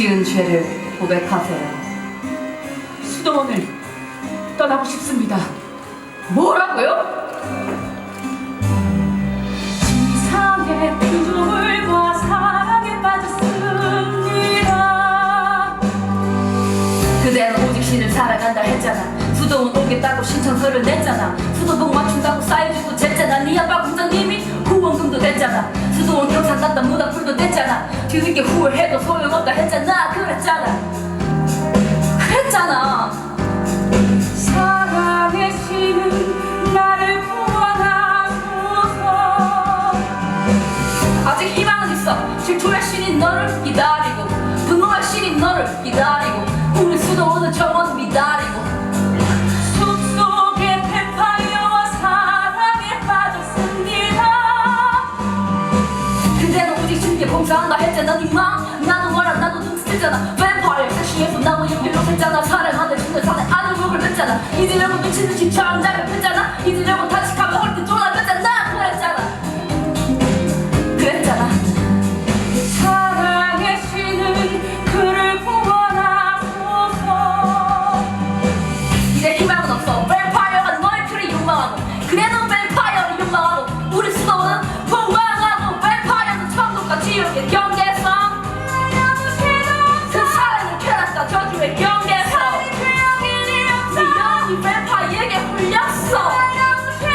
지은 죄를 고백하세요. 수도원을 떠나고 싶습니다. 뭐라고요? 세상의 피조물과 사랑에 빠졌습니다. 그대는 오직 신을 사랑한다 했잖아. 수도원 오겠다고 신청서를 냈잖아. 수도복 맞춘다고 사회주도 쟀잖아. 네 아빠 공장님이 후원금도 냈잖아. 수도원 경찰 갔다 무당풀도 냈잖아. 뒤늦게 후회해도 소용없다 너를 기다리고 우리 수도원은 정원 기다리고 숲속의 뱀파이어와 사랑에 빠졌습니다. 봉사한다 했잖아 니마. 나는 와라 나도 눈 뜨잖아. 뱀파이어 섹시해서 나무 연필로 했잖아. 사랑하는 신을 사는 아들 목을 뺐잖아. 잊으려고 미친듯이 장작을 폈잖아. 잊으려고 다시 가먹을 때 전화 없어. 뱀파이어가 피를 욕망하고 그래도 뱀파이어를 욕망하고 우리 수도는 폭망하고 뱀파이어는 천국과 지옥의 경계선 그 사랑을 캐놨다. 저주의 경계선 그 영이 뱀파이어에게 홀렸어. 그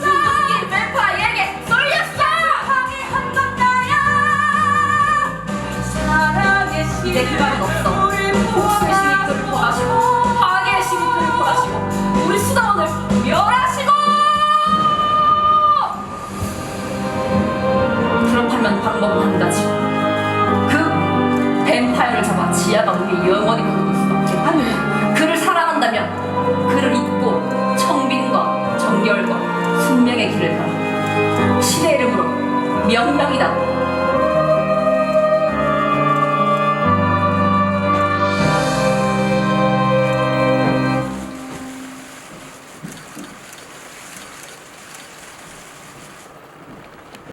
눈길이 뱀파이어에게 쏠렸어. 이제 희망은 없어. 신을 목숨의 지하가 우리 영원히 갖고 있어. 아멘. 그를 사랑한다면 그를 잊고 청빈과 정열과 순명의 길을 가라. 신의 이름으로 명령이다.